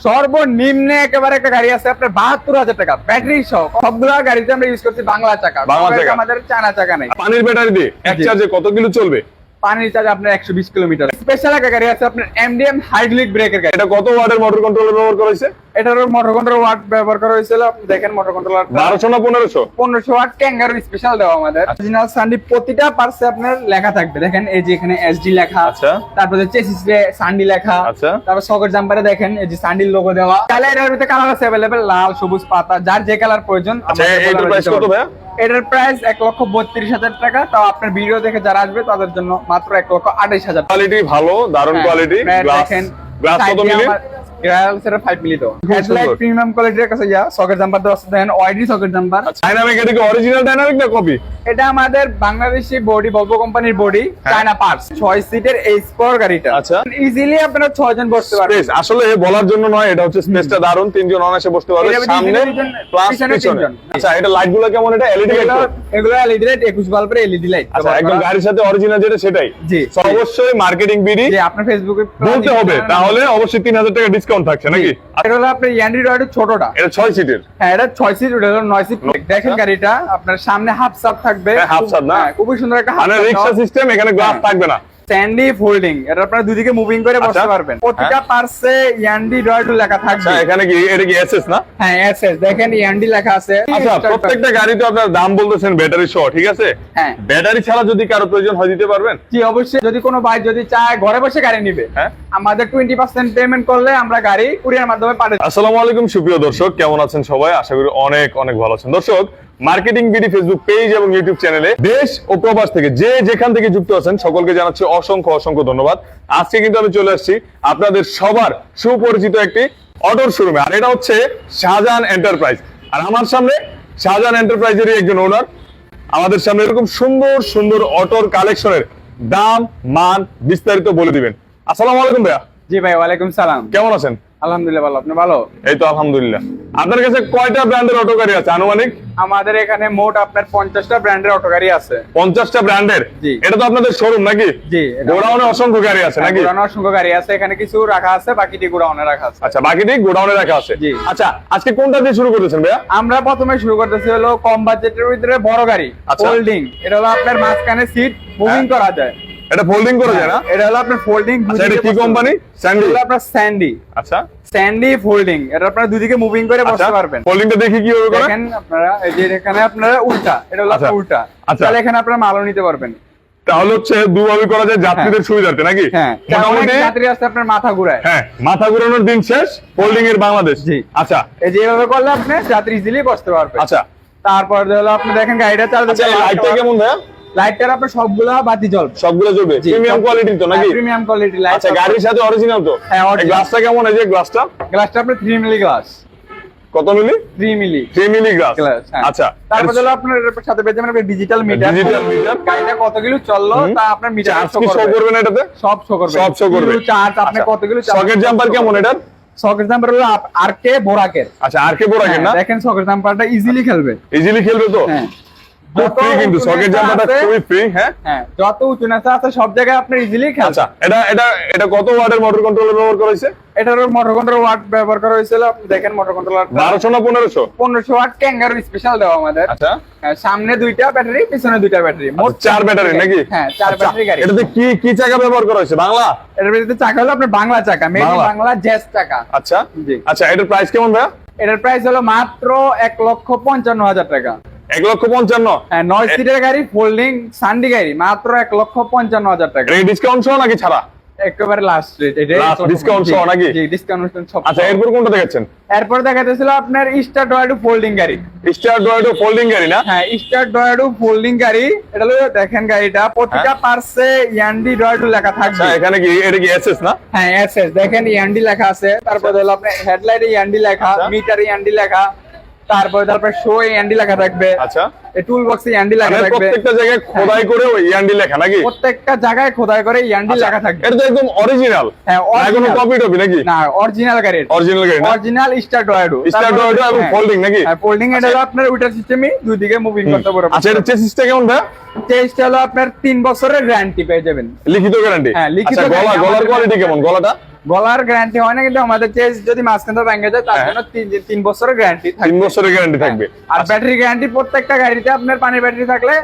সর্বনিম্নে একেবারে একটা গাড়ি আছে আপনার বাহাত্তর হাজার টাকা ব্যাটারি সহ সবগুলো গাড়িতে আমরা ইউজ করছি বাংলা চাকা। আমাদের চানা চাকা নেই পানির ব্যাটারি দিয়ে এক। চার্জে কত কিলো চলবে পানির চার্জ আপনার একশো বিশ কিলোমিটার। স্পেশাল একটা গাড়ি আছে আপনার এমডিএম হাইড্রোলিক ব্রেকের গাড়ি। এটা কত ওয়াটের মোটর কন্ট্রোলার ব্যবহার করা হয়েছে? এটারও মোটর কন্ট্রোল ওয়াট ব্যবহার করা হয়েছিল। দেখেন মোটর কন্ট্রোলার বারোশো না পনেরোশো? পনেরোশো ওয়াট ক্যাঙ্গারু স্পেশাল দেওয়া আমাদের। অরিজিনাল সান্ডি প্রতিটা পার্সে আপনার লেখা থাকবে। দেখেন এই যে এখানে এসডি লেখা আচ্ছা। তারপরে চেসিস সান্ডি লেখা আচ্ছা। তারপর সকেট জাম্পারে দেখেন এই যে সান্ডির লোগো দেওয়া। তাহলে এটার ভিতরে কালার আছে অ্যাভেলেবেল লাল সবুজ পাতা যার যে কালার প্রয়োজন আচ্ছা প্রাইস কত। এটার প্রাইস এক লক্ষ বত্রিশ হাজার টাকা। তাও আপনার ভিডিও দেখে যারা আসবে তাদের জন্য মাত্র এক লক্ষ আঠাইশ হাজার কোয়ালিটি ভালো দারুণ হ্যাঁ, কোয়ালিটি আপনার গ্লাস দেখেন গ্লাস কত মিলি? আমার গ্লাস 5 মিলি তো হেডলাইট প্রিমিয়াম কোয়ালিটির কাছে যা সকেট জাম্পার দেওয়া আছে দেখেন ওয়াইডি সকেট জাম্পার ডাইনামিক এটা কি অরিজিনাল ডাইনামিক না কপি এটা আমাদের বাংলাদেশি বডি ভলভো কোম্পানির বডি চায়না পার্টস ছয় সিটের এই স্পোর গাড়িটা। আচ্ছা। ইজিলি আপনারা ছয় জন বসতে পারবেন। আসলে বলার জন্য নয় এটা হচ্ছে স্পেসটা দারুণ তিনজন অনায়াসে বসতে পারবে সামনে প্লাস পিছনে পিছনে। আচ্ছা এটা লাইটগুলো কেমন এটা এলইডি লাইট এগুলো এগুলো এলইডি লাইট 21 বাল্বের এলইডি লাইট আচ্ছা একদম গাড়ির সাথে অরিজিনাল যেটা সেটাই। জি। অবশ্যই মার্কেটিং বিডি আপনার ফেসবুকে বলতে হবে। তাহলে অবশ্যই তিন হাজার টাকা ডিসকাউন্ট থাকছে নাকি? এটা হলো আপনার ইয়ান্ডি রয়েড ছোটটা। এটা ছয় সিটের হ্যাঁ এটা ছয় সিট ওটা হলো নয় সিট দেখেন গাড়িটা আপনার সামনে হাফ সাপ থাকবে। হাফ সাপ না? হ্যাঁ, খুবই সুন্দর একটা মানে রিক্সা সিস্টেম এখানে গ্লাস হ্যাঁ। থাকবে না। স্ট্যান্ডি ফোল্ডিং এটা আপনার দুদিকে মুভিং করে বসতে আচ্ছা। পারবেন। প্রতিটা পার্সে ইয়ান্ডি লেখা থাকবে। আচ্ছা এখানে কি এটা কি এসএস না? হ্যাঁ এসএস দেখেন ইয়ান্ডি লেখা আছে। আচ্ছা প্রত্যেকটা গাড়িতে আপনার দাম বলতেছেন ব্যাটারি সহ ঠিক আছে? হ্যাঁ। ব্যাটারি ছাড়া যদি কারও প্রয়োজন হয় দিতে পারবেন? জি অবশ্যই। যদি কোনো ভাই যদি চায় ঘরে বসে গাড়ি নিবে। হ্যাঁ। আমাদের টোয়েন্টি পার্সেন্ট পেমেন্ট করলে আমরা গাড়ি কুরিয়ার মাধ্যমে পাঠিয়ে আসসালামু আলাইকুম সুপ্রিয় দর্শক। কেমন আছেন সবাই? আশা করি অনেক অনেক ভালো আছেন। দর্শক মার্কেটিং বিডি ফেসবুক পেজ এবং ইউটিউব চ্যানেলে দেশ ও প্রবাস থেকে যে যেখান থেকে যুক্ত আছেন সকলকে জানাচ্ছি অসংখ্য অসংখ্য ধন্যবাদ। আজকে কিন্তু আমি চলে আসছি আপনাদের সবার সুপরিচিত একটি অটোর শোরুমে আর এটা হচ্ছে শাহজাহান এন্টারপ্রাইজ। আর আমার সামনে শাহজাহান এন্টারপ্রাইজেরই একজন ওনার। আমাদের সামনে এরকম সুন্দর সুন্দর অটোর কালেকশনের দাম মান বিস্তারিত বলে দিবেন। আসসালামু আলাইকুম ভাইয়া। জি ভাই ওয়ালাইকুম সালাম। কেমন আছেন? আলহামদুলিল্লাহ ভালো। আপনি ভালো? এই তো আলহামদুলিল্লাহ। আপনার কাছে কয়টা ব্র্যান্ডের অটো গাড়ি আছে? আনুমানিক? আমাদের এখানে মোট আপনার পঞ্চাশটা ব্র্যান্ডের অটো গাড়ি আছে। পঞ্চাশটা ব্র্যান্ডের? এটা তো আপনাদের শোরুম নাকি? জি গোডাউনে অসংখ্য গাড়ি আছে নাকি? পুরানো অসংখ্য গাড়ি আছে এখানে কিছু রাখা আছে বাকিটি গোডাউনে রাখা আছে। আচ্ছা বাকিটি গোডাউনে রাখা আছে। জি। আচ্ছা আজকে কোনটা দিয়ে শুরু ভাইয়া? আমরা প্রথমে শুরু করতেছি হলো কম বাজেটের ভিতরে বড় গাড়ি আচ্ছা। ফোল্ডিং এটা হলো আপনার মাঝখানে সিট মুভিং হ্যাঁ। করা যায়। এটা ফোল্ডিং করা যায় না? এটা হলো আপনার ফোল্ডিং আচ্ছা এটা কি কোম্পানি স্যান্ডি আপনার স্যান্ডি আচ্ছা। স্যান্ডি ফোল্ডিং এটা আপনারা দুদিকে মুভিং করে বসতে পারবেন। ফোল্ডিংটা দেখি কি হবে দেখেন আপনারা এই যে এখানে আপনারা উল্টা এটা হলো আপনার আচ্ছা। উল্টা। আচ্ছা। তাহলে এখানে আপনারা মালও নিতে পারবেন। তাহলে হচ্ছে দুভাবে করা যায় যাত্রীদের সুবিধার্থে নাকি? হ্যাঁ মোটামুটি যাত্রী আছে আপনার মাথা ঘুরায়। হ্যাঁ মাথা ঘুরানোর দিন শেষ ফোল্ডিং এর বাংলাদেশ। জি। আচ্ছা। এই যে এভাবে করলে আপনি যাত্রী ইজিলি বসতে পারবেন। আচ্ছা। তারপর হলো আপনি দেখেন গাড়িটা চালাতে আচ্ছা লাইটটা কেমন ভাইয়া? লাইটটার আপনার সবগুলা বাতি জ্বলবে। সবগুলো জ্বলবে। প্রিমিয়াম কোয়ালিটির তো নাকি? প্রিমিয়াম কোয়ালিটি লাইট আচ্ছা গাড়ির সাথে অরিজিনাল তো? হ্যাঁ, গ্লাসটা কেমন? এই যে গ্লাসটা গ্লাসটা আপনার 3 মিলি গ্লাস কত মিলি 3 মিলি 3 মিলি গ্লাস আচ্ছা তারপর হলো আপনার এর সাথে পেয়ে যাবেন ডিজিটাল মিটার Digital meter। গাড়িটা কত কিলো চলল তা আপনার মিটার শো করবে। না এটাতে? সব শো করবে। সব শো করবে। চার্জ আপনি কত কিলো সকেট জাম্পার কেমন এটার? সকেট জাম্পার হলো আর কে বোরাকের। আচ্ছা আর কে বড় না? হ্যাঁ, দেখেন সকেট জাম্পারটা ইজিলি খেলবে। ইজিলি খেলবে তো? হ্যাঁ। ফ্রি কিন্তু সকেট জাম্পারটা খুবই ফ্রি হ্যাঁ? হ্যাঁ যত উঁচু নাচা আছে সব জায়গায় আপনি ইজিলি আচ্ছা এটা এটা এটা কত ওয়াটের মোটর কন্ট্রোলার ব্যবহার করা হয়েছে? এটারও মোটর কন্ট্রোল ওয়াট ব্যবহার করা হয়েছিল। আপনি দেখেন মোটর কন্ট্রোলার না ওয়াট ক্যাঙ্গারু স্পেশাল দেওয়া আমাদের। আচ্ছা। হ্যাঁ, সামনে দুইটা ব্যাটারি পিছনে দুইটা ব্যাটারি মোট আচ্ছা, চার ব্যাটারি নাকি? হ্যাঁ চার ব্যাটারি গাড়ি। এটাতে কি কি চাকা ব্যবহার করা হয়েছে? বাংলা? এটার ভিতরে চাকা হলো আপনার বাংলা চাকা মেড বাংলা। বাংলা জেস চাকা। আচ্ছা। জি। আচ্ছা এটার প্রাইস কেমন ভাইয়া? এটার প্রাইস হলো মাত্র এক লক্ষ পঞ্চান্ন হাজার টাকা। এক লক্ষ পঞ্চান্ন। হ্যাঁ নয় সিটের গাড়ি ফোল্ডিং সান্ডি গাড়ি মাত্র এক লক্ষ পঞ্চান্ন হাজার টাকা। ডিসকাউন্ট সহ নাকি ছাড়া? একেবারে লাস্ট রেট এটা সহ নাকি? জি ডিসকাউন্ট আচ্ছা এরপর কোনটা দেখাচ্ছেন? এরপর দেখাতেছিল আপনার স্টার ডয়াডু ফোল্ডিং গাড়ি। স্টার ডয়েডো ফোল্ডিং গাড়ি না? হ্যাঁ স্টার ডয়াডু ফোল্ডিং গাড়ি। এটা হলো দেখেন গাড়িটা প্রতিটা পার্সে ইয়ান্ডি ডয়াডু লেখা হ্যাঁ। আচ্ছা থাকবে এখানে কি এটা কি এসএস না? হ্যাঁ এসএস দেখেন ইয়ান্ডি লেখা আছে। তারপর হলো আপনার হেডলাইটে ইয়ান্ডি লেখা আচ্ছা। মিটারে ইয়ান্ডি লেখা। তারপর তারপর শো ইয়ান্ডি লেখা থাকবে। আচ্ছা। এই টুল বক্সে ইয়ান্ডি লেখা মানে থাকবে। প্রত্যেকটা জায়গায় খোদাই করে ওই ইয়ান্ডি লেখা নাকি? প্রত্যেকটা জায়গায় খোদাই করে ইয়ান্ডি আচ্ছা, লেখা থাকবে। এটা তো একদম অরিজিনাল হ্যাঁ না কোনো কপি টপি নাকি? না অরিজিনাল গাড়ি অরিজিনাল গাড়ি না? Original Star Doedo Star Doedo এবং folding নাকি? হ্যাঁ ফোল্ডিং এটা হলো আপনার উইটার সিস্টেমই দুই দিকে মুভিং করতে পারবে আচ্ছা এটা চেসিসটা কেমন ভাই চেষ্টা হলো আপনার তিন বছরের গ্যারান্টি পেয়ে যাবেন। লিখিত গ্যারান্টি হ্যাঁ, লিখিত আচ্ছা গলা গলার কোয়ালিটি কেমন? গলাটা? গলার গ্যারান্টি হয় না কিন্তু আমাদের চেস যদি মাঝখান থেকে ভেঙে যায় তার হ্যাঁ। জন্য তিন তিন বছরের গ্যারান্টি তিন বছরের গ্যারান্টি থাকবে। আর ব্যাটারি গ্যারান্টি প্রত্যেকটা গাড়িতে আপনার পানির ব্যাটারি থাকলে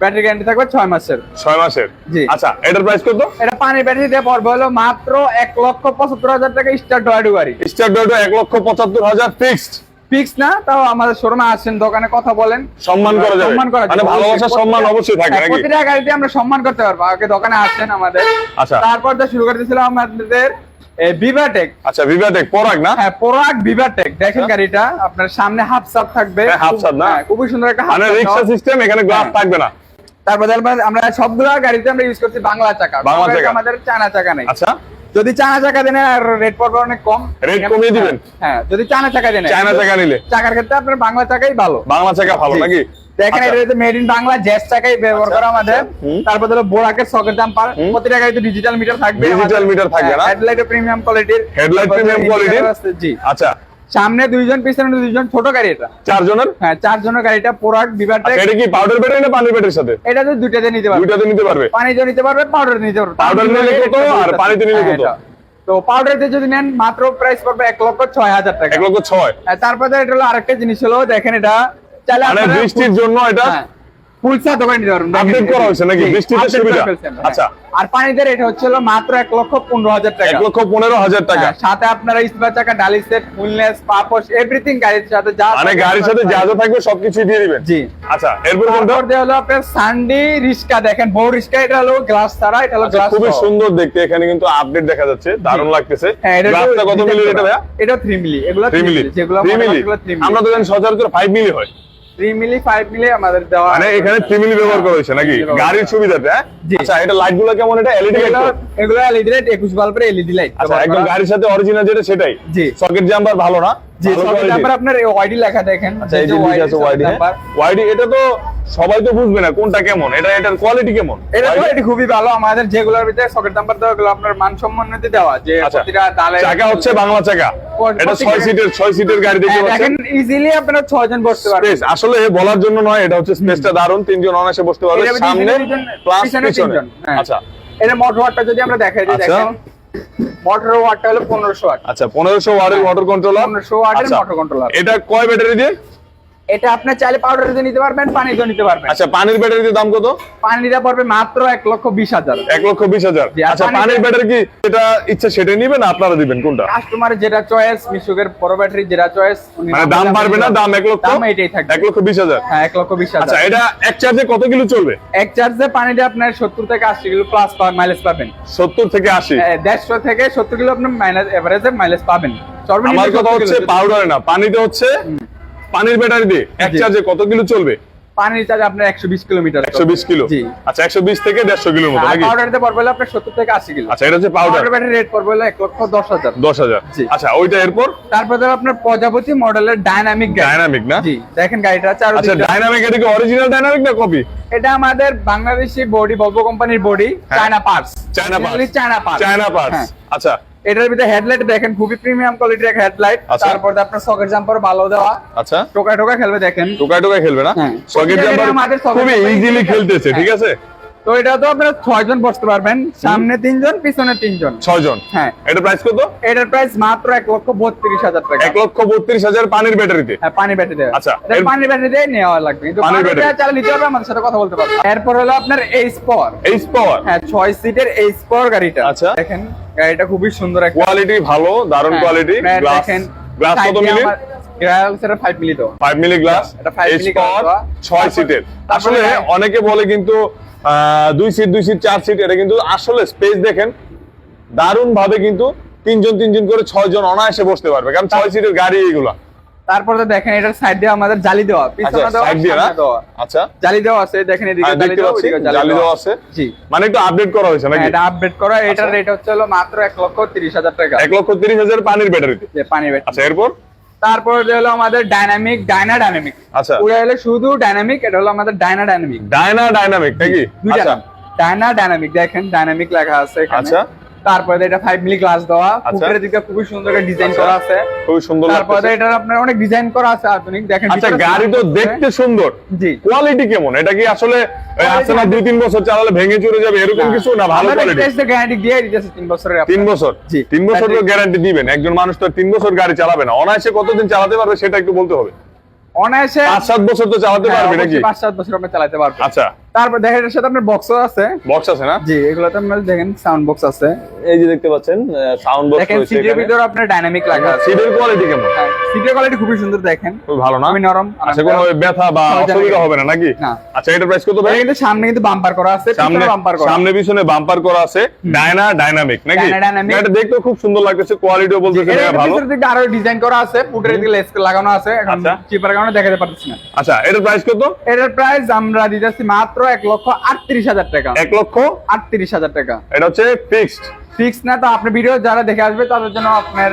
ব্যাটারি গ্যারান্টি থাকবে ছয় মাসের। ছয় মাসের? জি। আচ্ছা এটার প্রাইস কত? এটা পানির ব্যাটারি দিয়ে পড়বে হলো মাত্র এক লক্ষ পঁচাত্তর হাজার টাকা স্টার ডয়েডু গাড়ি স্টার ডয়টো এক লক্ষ পঁচাত্তর হাজার ফিক্সড ফিক্স না তাও আমাদের শোরুমে আসেন দোকানে কথা বলেন। সম্মান করা যাবে। সম্মান করা। মানে ভালোবাসা। সম্মান অবশ্যই থাকবে হ্যাঁ, নাকি? প্রতিটা গাড়িতে আমরা সম্মান করতে পারব। আগে দোকানে আসেন আমাদের। আচ্ছা। তারপর তো শুরু করতেছিলাম আমাদের ভিভাটেক আচ্ছা ভিভাটেক পরাগ না? হ্যাঁ পরাগ ভিভাটেক দেখেন গাড়িটা আপনার সামনে হাফ সাপ থাকবে। হাফ সাপ না? হ্যাঁ, খুবই সুন্দর একটা মানে রিক্সা সিস্টেম এখানে গ্লাস হ্যাঁ। থাকবে না। তারপর আমরা সবগুলো গাড়িতে আমরা ইউজ করছি বাংলা চাকা। বাংলা চাকা। আমাদের চানা চাকা নেই। আচ্ছা। যদি চায়না চাকা দেন আর রেট পড়বে অনেক কম রেট কমিয়ে দিবেন? হ্যাঁ যদি চায়না চাকা দেন চায়না চাকা নিলে। চাকার ক্ষেত্রে আপনার বাংলা চাকাই ভালো। বাংলা চাকা ভালো। নাকি? দেখেন আচ্ছা, এটা মেড ইন বাংলা জ্যাস চাকাই ব্যবহার আচ্ছা, করা আমাদের। তারপর ধরো বোরাকের সকেট জাম্পার প্রতিটা গাড়িতে ডিজিটাল মিটার থাকবে ডিজিটাল মিটার থাকবে না? হেডলাইটে প্রিমিয়াম কোয়ালিটির হেডলাইট প্রিমিয়াম কোয়ালিটির জি। আচ্ছা। সামনে দুইজন পিছনে দুইজন ছোট গাড়ি এটা। চারজনের? হ্যাঁ চারজনের গাড়িটা প্রোডাক্ট বিভাটেক আচ্ছা, এটা কি পাউডার ব্যাটারি না পানির ব্যাটারির সাথে? এটা তো দুইটাতে নিতে পারবে। দুইটাতে নিতে পারবে? পানি জন নিতে পারবে পাউডার নিতে পারবে। পাউডার নিলে কত? আর পানিতে নিলে হ্যাঁ, কত? এটা। তো পাউডারতে যদি নেন মাত্র প্রাইস পড়বে এক লক্ষ ছয় হাজার টাকা। এক লক্ষ ছয়। হ্যাঁ তারপরে এটা হলো আরেকটা জিনিস হলো দেখেন এটা চাইলে মানে বৃষ্টির জন্য এটা ফুল দোকান নিতে পারবেন। দেখেন, করা হয়েছে নাকি? বৃষ্টিতে সুবিধা? আচ্ছা। হ্যাঁ। আর পানিতে রেট হচ্ছে মাত্র এক লক্ষ পনেরো হাজার টাকা। এক লক্ষ পনেরো হাজার টাকা। হ্যাঁ, সাথে আপনারা স্পার চাকা ডালি সেট ফুলনেস পাপোশ এভরিথিং গাড়ির সাথে যা মানে গাড়ির সাথে যা যা থাকবে সবকিছু দিয়ে দিবেন? জি। আচ্ছা এরপর কোনটা? তারপর হলো আপনার সানডি রিস্কা দেখেন রিস্কা এটা হলো গ্লাস ছাড়া এটা হলো আচ্ছা, গ্লাস খুবই সুন্দর দেখতে এখানে কিন্তু আপডেট দেখা যাচ্ছে দারুণ লাগতেছে। হ্যাঁ গ্লাসটা কত মিলি এটা ভাইয়া? এটা 3 মিলি এগুলো 3 মিলি যেগুলো 3 মিলি আমরা তো জানি সচরাচর 5 মিলি হয়। 3 মিলি 5 মিলি আমাদের দেওয়া মানে এখানে 3 মিলি ব্যবহার করা হয়েছে নাকি? গাড়ির সুবিধাতে হ্যাঁ? আচ্ছা এটা লাইটগুলো কেমন? এটা এলইডি লাইট এগুলো এগুলো এলইডি লাইট 21 বাল্বের এলইডি লাইট আচ্ছা একদম গাড়ির সাথে অরিজিনাল যেটা সেটাই। জি। সকেট জাম্পার ভালো না? আপনার ওয়াইডি লেখা দেখেন। আচ্ছা যে ওয়াইডি ওয়াইডি এটা তো সবাই তো বুঝবে না কোনটা কেমন এটা এটার কোয়ালিটি কেমন? এটা খুবই ভালো আমাদের যেগুলোর ভিতরে সকেট নাম্বার দেওয়া গুলো আপনার মান সম্মানিত দেওয়া যে আচ্ছা প্রতিটা ডালে চাকা হচ্ছে বাংলা চাকা। এটা প্রত্যেকটা- 6 সিটের 6 সিটের গাড়ি দেখতে হ্যাঁ, পাচ্ছেন। ইজিলি আপনারা 6 জন বসতে পারবেন। স্পেস আসলে বলার জন্য নয় এটা হচ্ছে স্পেসটা দারুণ তিনজন অনায়াসে বসতে পারবে সামনে প্লাস পিছনে হ্যাঁ। আচ্ছা। এটা মোটর ওয়াটটা যদি আমরা দেখাই আচ্ছা। দেখেন। মোটর ওয়াটটা হলো 1500 ওয়াট আচ্ছা পনেরোশো ওয়াটের মোটর কন্ট্রোলার 1500 ওয়াটের মোটর কন্ট্রোলার এটা কয় ব্যাটারি দিয়ে? এটা আপনি চাইলে পাউডার দিয়ে নিতে পারবেন পানি দিয়ে নিতে পারবেন। আচ্ছা পানির ব্যাটারি দিয়ে দাম কত? পানিটা পড়বে মাত্র এক লক্ষ বিশ হাজার। এক লক্ষ বিশ হাজার। আচ্ছা পানির ব্যাটারি কি যেটা ইচ্ছা সেটা নিবে না আপনারা দিবেন কোনটা? কাস্টমার যেটা চয়েস মিশুকের বড় ব্যাটারি যেটা চয়েস মানে দাম পারবে না দাম এক লক্ষ দাম এটাই থাকবে। এক লক্ষ বিশ হাজার। হ্যাঁ এক লক্ষ বিশ আচ্ছা হাজার এটা এক চার্জে কত কিলো চলবে? এক চার্জে পানিটা আপনার সত্তর থেকে আশি কিলো প্লাস মাইলেজ পাবেন। সত্তর থেকে আশি? দেড়শো থেকে সত্তর কিলো আপনার মাইলেজ এভারেজে মাইলেজ পাবেন। আমার কথা 70 হচ্ছে। পাউডারে না পানিতে হচ্ছে পানির ব্যাটারি দিয়ে এক চার্জে কত কিলো চলবে? পানির চার্জ আপনার একশো বিশ কিলোমিটার। একশো বিশ কিলো? আচ্ছা একশো বিশ থেকে দেড়শো কিলোর মতো পড়বে আপনার সত্তর থেকে আশি কিলো। আচ্ছা এটা হচ্ছে পাউডার পাউডার ব্যাটারি রেট পড়বে এক লক্ষ দশ হাজার। দশ হাজার। আচ্ছা ওইটা এরপর? তারপরে ধরো আপনার প্রজাপতি মডেলের ডাইনামিক গাড়ি ডাইনামিক না? জি দেখেন গাড়িটা আচ্ছা ডাইনামিক এটা কি অরিজিনাল ডাইনামিক না কপি এটা আমাদের বাংলাদেশি বডি ভলভো কোম্পানির body. China parts China parts China parts China parts আচ্ছা এটার ভিতরে হেডলাইট দেখেন খুবই প্রিমিয়াম কোয়ালিটির একটা হেডলাইট। তারপর আপনার সকেট জাম্পার ভালো দেওয়া আচ্ছা টোকা টোকা খেলবে দেখেন টোকা টোকা খেলবে না হ্যাঁ। সকেট এটা জাম্পার খুবই ইজিলি খেলতেছে হ্যাঁ। ঠিক আছে তো এটা তো আপনারা ছয় জন বসতে পারবেন। সামনে তিনজন পিছনে তিনজন। ছয় জন হ্যাঁ। এটা প্রাইস কত? এটার প্রাইস মাত্র এক লক্ষ বত্রিশ হাজার টাকা। এক লক্ষ বত্রিশ হাজার পানির ব্যাটারিতে? হ্যাঁ পানি ব্যাটারি আচ্ছা, এটা এর- পানি নেওয়া লাগবে। পানির পানি ব্যাটারি। চালিয়ে নিতে হবে আমাদের সাথে কথা বলতে পারবে। এরপর হলো আপনার এইচ পাওয়ার এইচ পাওয়ার হ্যাঁ ছয় সিটের এইচ পাওয়ার গাড়িটা। আচ্ছা। দেখেন গাড়িটা খুবই সুন্দর একটা কোয়ালিটি ভালো দারুণ হ্যাঁ, কোয়ালিটি গ্লাস দেখেন গ্লাস কত মিলি? গ্লাস এটা 5 মিলি ফাইভ গ্লাস এটা five H milli glass power দেওয়া। ছয় সিটের আসলে হ্যাঁ। অনেকে বলে কিন্তু দুই সিট দুই সিট চার সিট এটা কিন্তু আসলে স্পেস দেখেন দারুণ ভাবে কিন্তু তিনজন তিনজন করে ছয় জন অনায়াসে বসতে পারবে কারণ ছয় সিটের গাড়ি এগুলা। তারপরে দেখেন এটার সাইড দিয়ে আমাদের জালি দেওয়া আচ্ছা পিছনে দেওয়া সাইড দিয়ে না? দেওয়া। আচ্ছা। জালি দেওয়া আছে দেখেন এদিকে হ্যাঁ, জালি দেওয়া জালি দেওয়া। আছে। জি। মানে একটু আপডেট করা হয়েছে নাকি? হ্যাঁ, এটা আপডেট করা এটার আচ্ছা। রেট হচ্ছে হলো মাত্র এক লক্ষ তিরিশ হাজার টাকা। এক লক্ষ তিরিশ হাজার পানির ব্যাটারিতে যে পানি ব্যাটারি আচ্ছা এরপর? তারপর যে হলো আমাদের ডাইনামিক ডাইনা ডাইনামিক আচ্ছা। ওটা হলো শুধু ডাইনামিক এটা হলো আমাদের ডাইনা ডাইনামিক ডায়না ডাইনামিক নাকি আচ্ছা। ডাইনা ডাইনামিক দেখেন ডাইনামিক লেখা আছে এখানে। আচ্ছা। তারপরে এটা মিলি গ্লাস দেওয়া। আচ্ছা। দিকে সুন্দর ডিজাইন আচ্ছা। করা আছে। খুবই সুন্দর তারপরে এটা আপনার অনেক ডিজাইন করা আছে আধুনিক। দেখেন আচ্ছা গাড়ি তো দেখতে সুন্দর। জি। কোয়ালিটি কেমন? এটা কি আসলে আছে না দুই তিন বছর চালালে ভেঙে চলে যাবে এরকম কিছু না? ভালো কোয়ালিটি গ্যারান্টি দিয়ে দিতেছে তিন বছরের বছর? জি। বছর তো গ্যারান্টি দিবেন। একজন মানুষ তো তিন বছর গাড়ি চালাবে না। অনায়াসে কতদিন চালাতে পারবে সেটা একটু বলতে হবে। অনায়াসে পাঁচ সাত বছর তো চালাতে হ্যাঁ, পারবে নাকি? অবশ্যই পাঁচ সাত বছর আপনি চালাতে পারবেন। আচ্ছা। তারপর দেখেন এর সাথে আপনার বক্সও আছে। বক্স আছে না? জি এগুলোতে আপনার দেখেন সাউন্ড বক্স আছে। এই যে দেখতে পাচ্ছেন সাউন্ড বক্স দেখেন সিটের ভিতরে আপনার ডাইনামিক লাগা আছে। সিটের কোয়ালিটি কেমন? হ্যাঁ, সিটের কোয়ালিটি খুবই সুন্দর দেখেন। খুব ভালো না? খুবই নরম আচ্ছা কোনো ব্যথা বা অসুবিধা হবে না নাকি? আচ্ছা এটার প্রাইস কত ভাই? এটা সামনে কিন্তু বাম্পার করা আছে সামনে বাম্পার করা। সামনে পিছনে বাম্পার করা আছে ডায়না ডাইনামিক নাকি? এটা দেখতে খুব সুন্দর লাগতেছে কোয়ালিটিও বলতেছে এটা ভালো। দিকে আরও ডিজাইন করা আছে পুটের দিকে লেস লাগানো আছে এখন আচ্ছা। চিপার কারণে দেখাতে পারতেছি না। আচ্ছা এটার প্রাইস কত? এটার প্রাইস আমরা দিতেছি মাত্র এক লক্ষ আটত্রিশ হাজার টাকা। এক লক্ষ আটত্রিশ হাজার টাকা। এটা হচ্ছে ফিক্সড ফিক্স না তো আপনার ভিডিও যারা দেখে আসবে তাদের জন্য আপনার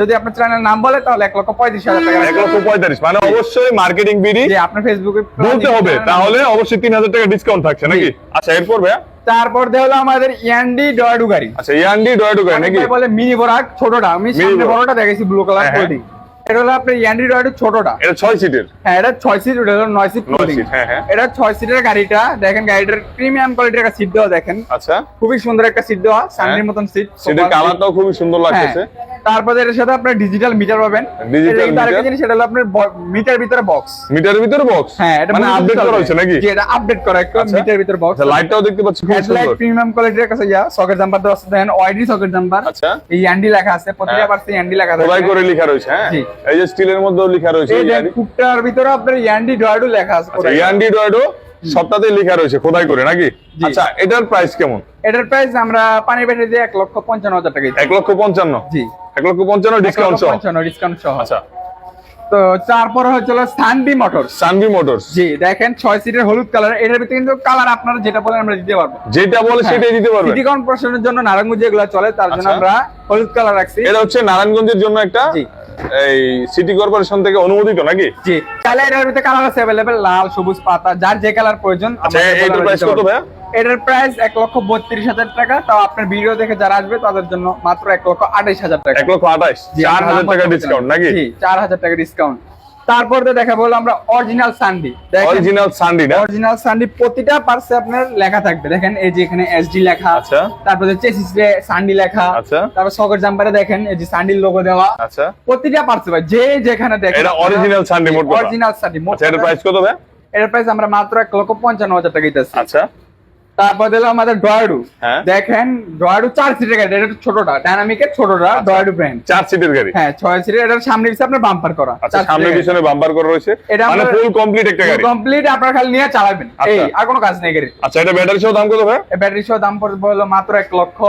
যদি আপনার চ্যানেল নাম বলে তাহলে এক লক্ষ পঁয়ত্রিশ হাজার টাকা। এক লক্ষ পঁয়তাল্লিশ মানে অবশ্যই মার্কেটিং বিডি আপনার ফেসবুকে বলতে হবে তাহলে অবশ্যই তিন হাজার টাকা ডিসকাউন্ট থাকছে নাকি? আচ্ছা এরপর ভাইয়া? তারপর হলো আমাদের ইয়ান্ডি ডয়াডু গাড়ি আচ্ছা ইয়ান্ডি ডয়াডু গাড়ি নাকি? বলে মিনি বরাক ছোটটা। আমি সামনে বড়টা দেখেছি ব্লু কালার। কোডিং এটা হলো আপনার ইয়ান্ডি ডয়াডু ছোটটা। এটা ছয় সিটের হ্যাঁ এটা ছয় সিট ওটা হলো নয় সিট হ্যাঁ, হ্যাঁ। এটা ছয় সিটের গাড়িটা দেখেন গাড়িটার প্রিমিয়াম কোয়ালিটির একটা সিট দেওয়া দেখেন। আচ্ছা। খুবই সুন্দর একটা সিট দেওয়া সামনের মতন সিট সিটের কালারটাও খুবই সুন্দর লাগতেছে। তারপরে এর সাথে আপনার ডিজিটাল মিটার পাবেন। Digital এটা জিনিস সেটা হলো আপনার মিটার ভিতরে বক্স মিটারের ভিতরে বক্স হ্যাঁ এটা মানে আপডেট করা হয়েছে নাকি? এটা আপডেট করা একটু আচ্ছা। মিটার ভিতরে বক্স আচ্ছা লাইটটাও দেখতে পাচ্ছি খুব সুন্দর। প্রিমিয়াম কোয়ালিটির কাছে ইয়া সকেট জাম্পার দেওয়া আছে দেখেন ওয়াইডি সকেট জাম্পার আচ্ছা। এই অ্যান্ডি লেখা আছে প্রতিটা হ্যাঁ। পার্সে অ্যান্ডি লেখা খোদাই করে লেখা রয়েছে হ্যাঁ? এই যে স্টিলের মধ্যেও লেখা রয়েছে এই কুকটার ভিতরে আপনার ইয়ান্ডি ডয়াডু লেখা আছে আচ্ছা ডয়েডো সবটাতেই লেখা রয়েছে খোদাই করে নাকি? আচ্ছা এটার প্রাইস কেমন? এটার প্রাইস আমরা পানি ব্যাটারি দিয়ে এক লক্ষ পঞ্চান্ন হাজার টাকা এক লক্ষ পঞ্চান্ন? জি। এক লক্ষ পঞ্চান্ন ডিসকাউন্ট সহ। পঞ্চান্ন ডিসকাউন্ট সহ। আচ্ছা। তো তারপর হচ্ছিল সানবি মোটরস জি দেখেন ছয় সিটের হলুদ কালার এটার ভিতরে কিন্তু কালার আপনারা যেটা বলেন আমরা দিতে পারব। যেটা বলে সেটাই দিতে পারবেন। সিটি কর্পোরেশনের জন্য নারায়ণগঞ্জ যেগুলো চলে তার জন্য আচ্ছা। আমরা হলুদ কালার রাখছি। এটা হচ্ছে নারায়ণগঞ্জের জন্য একটা। এই সিটি কর্পোরেশন থেকে অনুমোদিত নাকি? জি। তাহলে এটার ভিতরে কালার আছে অ্যাভেলেবেল লাল সবুজ পাতা যার যে কালার প্রয়োজন আচ্ছা, এটার colour কত পারব। এটার প্রাইস এক লক্ষ বত্রিশ হাজার টাকা। তাও আপনার ভিডিও দেখে যারা আসবে তাদের জন্য মাত্র এক লক্ষ আঠাইশ হাজার টাকা। এক লক্ষ আঠাশ জি, চার হাজার টাকা ডিসকাউন্ট নাকি? চার হাজার টাকা ডিসকাউন্ট তারপর দেখা বলল আমরা অরিজিনাল সানডি অরিজিনাল সানডি না? অরিজিনাল সানডি প্রতিটা পার্সে আপনার লেখা থাকবে। দেখেন এই যে এখানে এসডি লেখা আচ্ছা। তারপরে চেসিস সানডি লেখা আচ্ছা। তারপর সকেট জাম্পারে দেখেন এই যে সানডির লোগো দেওয়া। আচ্ছা। প্রতিটা পার্সে ভাই যে যেখানে দেখেন এটা original Sunday মোট অরিজিনাল সানডি মোট আচ্ছা এটার প্রাইস কত ভাই? এটার প্রাইস আমরা মাত্র এক লক্ষ পঞ্চান্ন হাজার টাকা দিতেছি। আচ্ছা। তারপর দিল আমাদের ডয়ারু। হ্যাঁ। দেখেন ডয়ারু চার সিটের গাড়ি এটা ছোটটা ডাইনামিকের ছোটটা ডয়ারু ব্র্যান্ড চার সিটের গাড়ি? হ্যাঁ ছয় সিটের এটার সামনে পিছিয়ে আপনার বাম্পার করা। আচ্ছা সামনে পিছনে বাম্পার করা রয়েছে। এটা মানে ফুল কমপ্লিট একটা গাড়ি। কমপ্লিট আপনার খালি নিয়ে চালাবেন। আচ্ছা। এই আর কোনো কাজ নেই গাড়ি আচ্ছা এটা ব্যাটারি সহ দাম কত ভাই? ব্যাটারি সহ দাম পড়বে হলো মাত্র এক লক্ষ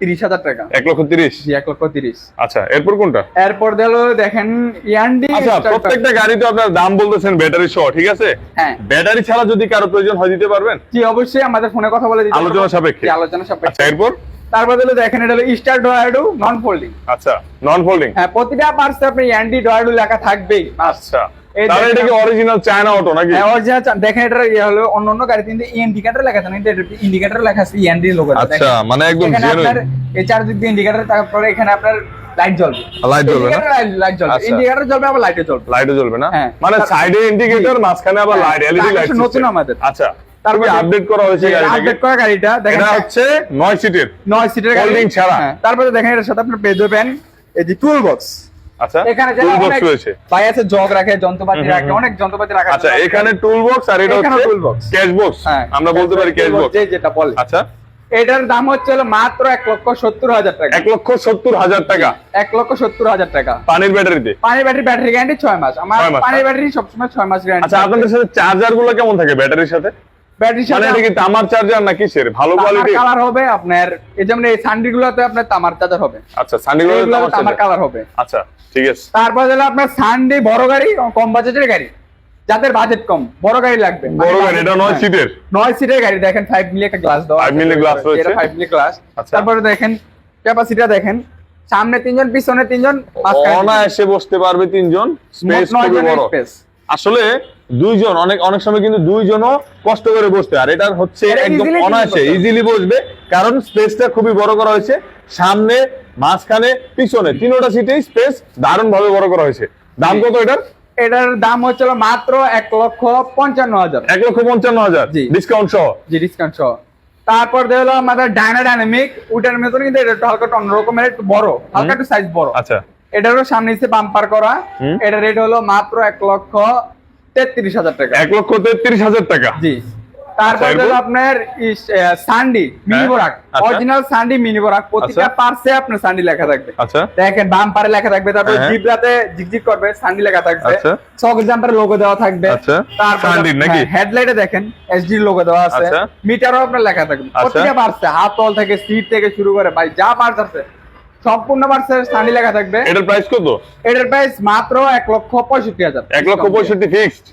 তিরিশ হাজার টাকা। এক লক্ষ তিরিশ? জি এক লক্ষ তিরিশ। আচ্ছা এরপর কোনটা? এরপর দিল দেখেন ইয়ান্ডি আচ্ছা প্রত্যেকটা গাড়িতে আপনার দাম বলতেছেন ব্যাটারি সহ ঠিক আছে? হ্যাঁ। ব্যাটারি ছাড়া যদি কারও প্রয়োজন হয় দিতে পারবেন? জি অবশ্যই আমাদের ফোনে কথা বলে দিতে আলোচনা সাপেক্ষে। আলোচনা আচ্ছা সাপেক্ষে এরপর? তারপর দিল দেখেন এটা হলো স্টার ডয়াডু নন ফোল্ডিং আচ্ছা নন ফোল্ডিং হ্যাঁ প্রতিটা পার্টসে আপনি ইয়ান্ডি ডয়াডু লেখা থাকবেই। আচ্ছা। তাহলে এটা কি অরিজিনাল চায়না অটো নাকি? হ্যাঁ, দেখেন এটা ইয়ে হলো অন্য অন্য গাড়িতে কিন্তু ইন্ডিকেটর লেখা না ইন্ডিকেটর লেখা আছে লোগো আচ্ছা মানে একদম জেনুইন এই চারদিক দিয়ে ইন্ডিকেটর তারপরে এখানে আপনার লাইট জ্বলবে। লাইট জ্বলবে না? লাইট জ্বলবে। আচ্ছা। ইন্ডিকেটর জ্বলবে আবার লাইটও জ্বলবে। লাইটও জ্বলবে না? হ্যাঁ। মানে সাইডে ইন্ডিকেটর মাঝখানে আবার হ্যাঁ, লাইট এলইডি লাইট হচ্ছে নতুন আমাদের। আচ্ছা তারপরে- আপডেট করা হয়েছে আপডেট করা গাড়িটা দেখেন এটা হচ্ছে নয় সিটের সিটের গাড়ি। ছাড়া। হ্যাঁ, তারপরে দেখেন এর সাথে আপনার যাবেন এই যে টুল বক্স আচ্ছা এখানে টুল বক্স রয়েছে। ভাই আছে জগ রাখে যন্ত্রপাতি রাখে অনেক যন্ত্রপাতি রাখা আচ্ছা এখানে টুল বক্স আর এটা হচ্ছে toolbox। ক্যাশ বক্স আমরা বলতে পারি ক্যাশ বক্স যে যেটা বলে। আচ্ছা। এটার দাম হচ্ছে মাত্র এক লক্ষ সত্তর হাজার টাকা। এক লক্ষ সত্তর হাজার টাকা। এক লক্ষ সত্তর হাজার টাকা। পানির ব্যাটারিতে? পানির ব্যাটারি ব্যাটারি গ্যারান্টি ছয় মাস। আমার পানির হ্যাঁ। ব্যাটারি সবসময় ছয় মাস গ্যারান্টি আচ্ছা আপনাদের সাথে চার্জারগুলো কেমন থাকে ব্যাটারির সাথে? ব্যাটারির মানে কি তামার চার্জার নাকি সের? ভালো কোয়ালিটি কালার হবে আপনার এই যেমন এই আপনার তামার চার্জার হবে। আচ্ছা তামার কালার হবে। আচ্ছা ঠিক আছে। তারপর হলো আপনার সানডে বড় গাড়ি কম বাজেটের গাড়ি। যাদের বাজেট কম বড় গাড়ি লাগবে। বড় গাড়ি এটা নয় হ্যাঁ। সিটের নয় সিটের গাড়ি দেখেন ফাইভ মিলি একটা গ্লাস দেওয়া 5 মিলি glass রয়েছে। Five milli glass. তারপরে দেখেন ক্যাপাসিটি দেখেন। সামনে তিনজন পিছনে তিনজন তিনজন। অনায়াসে বসতে পারবে তিনজন। স্পেস খুবই বড়। আসলে দুইজন অনেক অনেক সময় কিন্তু দুইজনও কষ্ট করে বসতে আর এটার হচ্ছে একদম অনায়াসে ইজিলি বসবে কারণ স্পেসটা খুবই বড় করা হয়েছে। সামনে মাঝখানে পিছনে তিনোটা সিটেই স্পেস দারুণ ভাবে বড় করা হয়েছে। দাম কত এটার? এটার দাম হচ্ছিল মাত্র এক লক্ষ পঞ্চান্ন হাজার। এক লক্ষ পঞ্চান্ন হাজার। ডিসকাউন্ট সহ? জি ডিসকাউন্ট সহ। তারপর দিয়ে হলো আমাদের ডাইনাডাইনামিক ওটার মতন কিন্তু এটা একটু হালকা অন্যরকমের একটু বড় হালকা একটু সাইজ বড়। আচ্ছা। এটারও সামনে নিচে বাম্পার করা। হুম। এটা রেট হলো মাত্র এক লক্ষ তেত্রিশ হাজার টাকা এক লক্ষ তেত্রিশ হাজার টাকা জি তারপর আচ্ছা, হলো আপনার সান্ডি মিনি হ্যাঁ, বোরাক আচ্ছা। অরিজিনাল সান্ডি মিনি বোরাক প্রতিটা আচ্ছা। পার্সে আপনার সান্ডি লেখা থাকবে আচ্ছা দেখেন বাম পারে লেখা থাকবে তারপর হ্যাঁ। জিবরাতে জিগজিগ করবে সান্ডি লেখা থাকবে আচ্ছা। চকের জাম্পারে লোগো দেওয়া থাকবে আচ্ছা। তারপর নাকি? হেডলাইটে দেখেন এসডি লোগো দেওয়া আছে আচ্ছা। মিটারও আপনার লেখা থাকবে আচ্ছা। প্রতিটা পার্সে হাত তল থেকে সিট থেকে শুরু করে ভাই যা পার্স আছে সম্পূর্ণ বার্সের সান্ডি লেখা থাকবে। এটার প্রাইস কত? এটার প্রাইস মাত্র এক লক্ষ পঁয়ষট্টি হাজার। এক লক্ষ পঁয়ষট্টি ফিক্সড।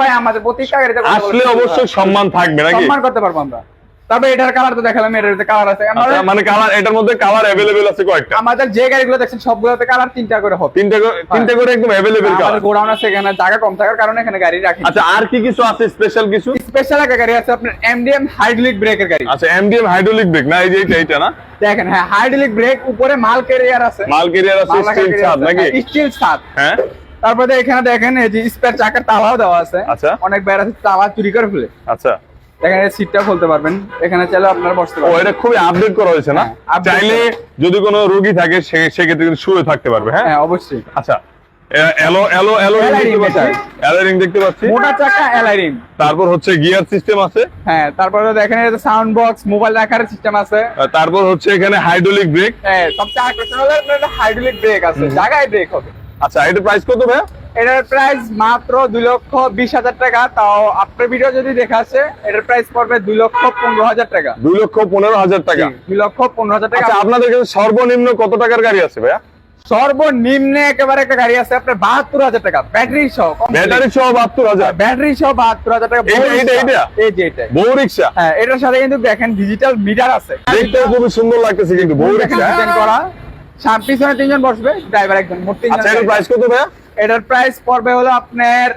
ভাই আমাদের প্রতিষ্ঠা আসলে অবশ্যই সম্মান থাকবে নাকি? সম্মান করতে পারব আমরা। তবে এটার কালার তো দেখালাম এটার কালার আছে। আচ্ছা, মানে কালার এটার মধ্যে কালার অ্যাভেলেবেল আছে কয়েকটা। আমাদের যে গাড়িগুলো দেখছেন সবগুলোতে কালার তিনটা করে হবে। তিনটে করে তিনটে করে একদম অ্যাভেলেবেল কালার গোডাউন আছে এখানে জায়গা কম থাকার কারণে এখানে গাড়ি রাখি আচ্ছা আর কি কিছু আছে স্পেশাল কিছু? স্পেশাল একটা গাড়ি আছে আপনার এমডিএম হাইড্রোলিক ব্রেকের গাড়ি। আচ্ছা এমডিএম হাইড্রোলিক ব্রেক না এই যে এইটা এইটা না? দেখেন হ্যাঁ হাইড্রোলিক ব্রেক উপরে মাল ক্যারিয়ার আছে। মাল কেরিয়ার আছে স্টিল ছাদ নাকি? স্টিল ছাদ। হ্যাঁ। তারপরে এখানে দেখেন এই যে স্পেয়ার চাকার তালাও দেওয়া আছে। আচ্ছা। অনেক বেড়া আছে তালা চুরি করে ফেলে। আচ্ছা। দেখেন সিটটা খুলতে পারবেন। এখানে চাইলে আপনারা বসতে ও এটা খুবই আপডেট করা হয়েছে না? হ্যাঁ, চাইলে যদি কোনো রোগী থাকে সে সেক্ষেত্রে কিন্তু শুয়ে থাকতে পারবে হ্যাঁ? হ্যাঁ অবশ্যই। আচ্ছা এলো এলো এলো দেখতে পাচ্ছি। মোটা চাকা তারপর হচ্ছে গিয়ার সিস্টেম আছে। হ্যাঁ তারপরে দেখেন এটা সাউন্ড বক্স মোবাইল রাখার সিস্টেম আছে। তারপর হচ্ছে এখানে হাইড্রোলিক ব্রেক হ্যাঁ সবচেয়ে আকর্ষণ হলো আপনার হাইড্রোলিক ব্রেক আছে। জায়গায় ব্রেক হবে। আচ্ছা এটা প্রাইস কত ভাইয়া? এটার প্রাইস মাত্র দুই লক্ষ বিশ হাজার টাকা তাও আপনার ভিডিও যদি দেখা আছে এটার প্রাইস পড়বে দুই লক্ষ পনেরো হাজার টাকা। দুই লক্ষ পনেরো হাজার টাকা। দুই লক্ষ পনেরো হাজার টাকা। আচ্ছা আপনাদের কাছে সর্বনিম্ন কত টাকার গাড়ি আছে ভাইয়া? সর্বনিম্নে একেবারে একটা গাড়ি আছে আপনার বাহাত্তর হাজার টাকা ব্যাটারি সহ ব্যাটারি সহ বাহাত্তর হাজার। ব্যাটারি সহ বাহাত্তর হাজার টাকা? এই যে এটা বউ রিক্সা হ্যাঁ এটার সাথে কিন্তু দেখেন ডিজিটাল মিটার আছে। দেখতেও খুবই সুন্দর লাগতেছে কিন্তু বউ রিক্সা করা। পিছনে তিনজন বসবে ড্রাইভার একজন মোট তিনজন আচ্ছা এটার প্রাইস কত ভাইয়া? এটার প্রাইস পড়বে হলো আপনার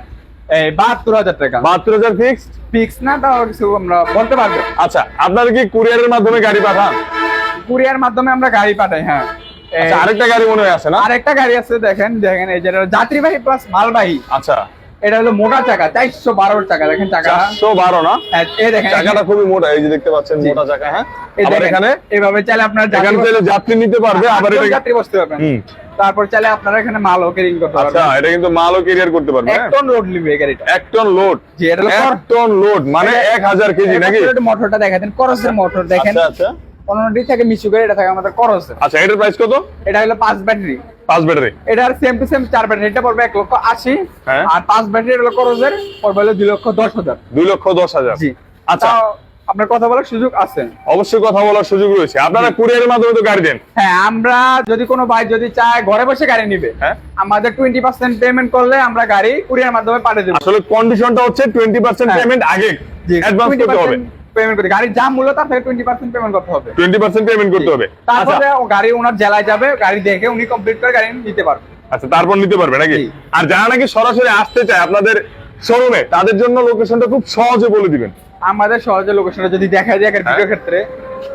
এই বাহাত্তর হাজার টাকা। বাহাত্তর হাজার ফিক্সড ফিক্স না তাও কিছু আমরা বলতে পারব। আচ্ছা আপনারা কি কুরিয়ারের মাধ্যমে গাড়ি পাঠান? কুরিয়ার মাধ্যমে আমরা গাড়ি পাঠাই হ্যাঁ। আচ্ছা আরেকটা গাড়ি মনে হয় আছে না? আরেকটা গাড়ি আছে দেখেন দেখেন এই যেটা যাত্রীবাহী প্লাস মালবাহী। আচ্ছা। এটা হলো মোটা চাকা চারশো বারোর চাকা দেখেন চাকা। চারশো বারো না? হ্যাঁ, এই দেখেন। চাকাটা খুবই মোটা এই যে দেখতে পাচ্ছেন। মোটা চাকা হ্যাঁ? আবার এখানে এভাবে চাইলে আপনার এখানে চাইলে যাত্রী নিতে পারবে আবার এটা যাত্রী বসতে পারবেন তারপর চাইলে আপনারা এখানে মালও কেরিং করতে আচ্ছা এটা কিন্তু মালও ক্যারিয়ার করতে পারবে এক হ্যাঁ? টন লোড নিবে গাড়িটা। এক টন লোড জি, এটা হলো এক টন লোড মানে এটা- এক হাজার কেজি নাকি? মোটরটা দেখাতেন করসের মোটর দেখেন। আচ্ছা আচ্ছা। পনেরোটি থেকে মিশু করে এটা থাকে আমাদের করসের। আচ্ছা এটার প্রাইস কত? এটা হলো পাঁচ ব্যাটারি। পাঁচ ব্যাটারি। এটার সেম টু সেম চার ব্যাটারি। এটা পড়বে এক লক্ষ আশি। হ্যাঁ। আর পাঁচ ব্যাটারি পড়বে হলো দুই লক্ষ দশ হাজার। দুই লক্ষ দশ হাজার। জি। আচ্ছা। আপনার কথা বলার সুযোগ আছে। অবশ্যই কথা বলার সুযোগ রয়েছে। আপনারা কুরিয়ারের মাধ্যমে তো গাড়ি দেন। হ্যাঁ আমরা যদি কোনো ভাই যদি চায় ঘরে বসে গাড়ি নিবে হ্যাঁ। আমাদের টোয়েন্টি পার্সেন্ট পেমেন্ট করলে আমরা গাড়ি কুরিয়ার মাধ্যমে পাঠিয়ে দেবো। আসলে কন্ডিশনটা হচ্ছে টোয়েন্টি পার্সেন্ট হ্যাঁ। পেমেন্ট আগে অ্যাডভান্স করতে হবে। পেমেন্ট করতে গাড়ির যা মূল্য তার থেকে টোয়েন্টি পার্সেন্ট পেমেন্ট করতে হবে। টোয়েন্টি পার্সেন্ট পেমেন্ট করতে হবে। আচ্ছা। তারপরে গাড়ি ওনার জেলায় যাবে গাড়ি দেখে উনি কমপ্লিট করে গাড়ি নিতে পারবে। আচ্ছা তারপর নিতে পারবে নাকি? আর যারা নাকি সরাসরি আসতে চায় আপনাদের শোরুমে তাদের জন্য লোকেশনটা খুব সহজে বলে দিবেন। আমাদের সহজে লোকেশনটা যদি দেখা যায় হ্যাঁ। ভিডিও ক্ষেত্রে।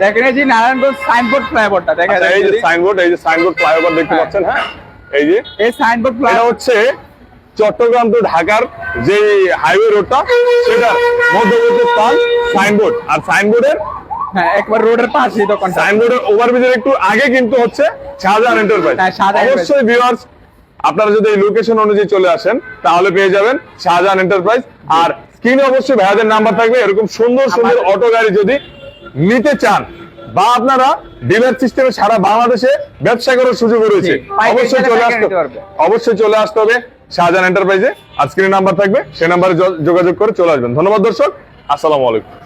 দেখেন এই যে নারায়ণগঞ্জ সাইনবোর্ড ফ্লাইওভারটা দেখা আচ্ছা যায় এই যে সাইনবোর্ড এই যে সাইনবোর্ড ফ্লাইওভার দেখতে হ্যাঁ। পাচ্ছেন হ্যাঁ? এই যে এই সাইনবোর্ড ফ্লাইওভার হচ্ছে চট্টগ্রাম টু ঢাকার যে হাইওয়ে রোডটা সেটা মধ্যবর্তী স্থান। সাইনবোর্ড আর সাইনবোর্ডের হ্যাঁ একবার রোডের পাশে দোকান সাইনবোর্ডের ওভারব্রিজের একটু আগে কিন্তু হচ্ছে শাহজাহান এন্টারপ্রাইজ হ্যাঁ, শাহজাহান অবশ্যই ভিউয়ার্স আপনারা যদি এই লোকেশন অনুযায়ী চলে আসেন তাহলে পেয়ে যাবেন শাহজাহান এন্টারপ্রাইজ আর স্ক্রিনে অবশ্যই ভাইয়াদের নাম্বার থাকবে এরকম সুন্দর সুন্দর অটো গাড়ি যদি নিতে চান বা আপনারা ডিলার সিস্টেমে সারা বাংলাদেশে ব্যবসা করার সুযোগ রয়েছে অবশ্যই চলে আসতে। অবশ্যই চলে আসতে হবে শাহজাহান এন্টারপ্রাইজে আর স্ক্রিনে নাম্বার থাকবে সেই নাম্বারে যোগাযোগ করে চলে আসবেন। ধন্যবাদ দর্শক আসসালামু আলাইকুম।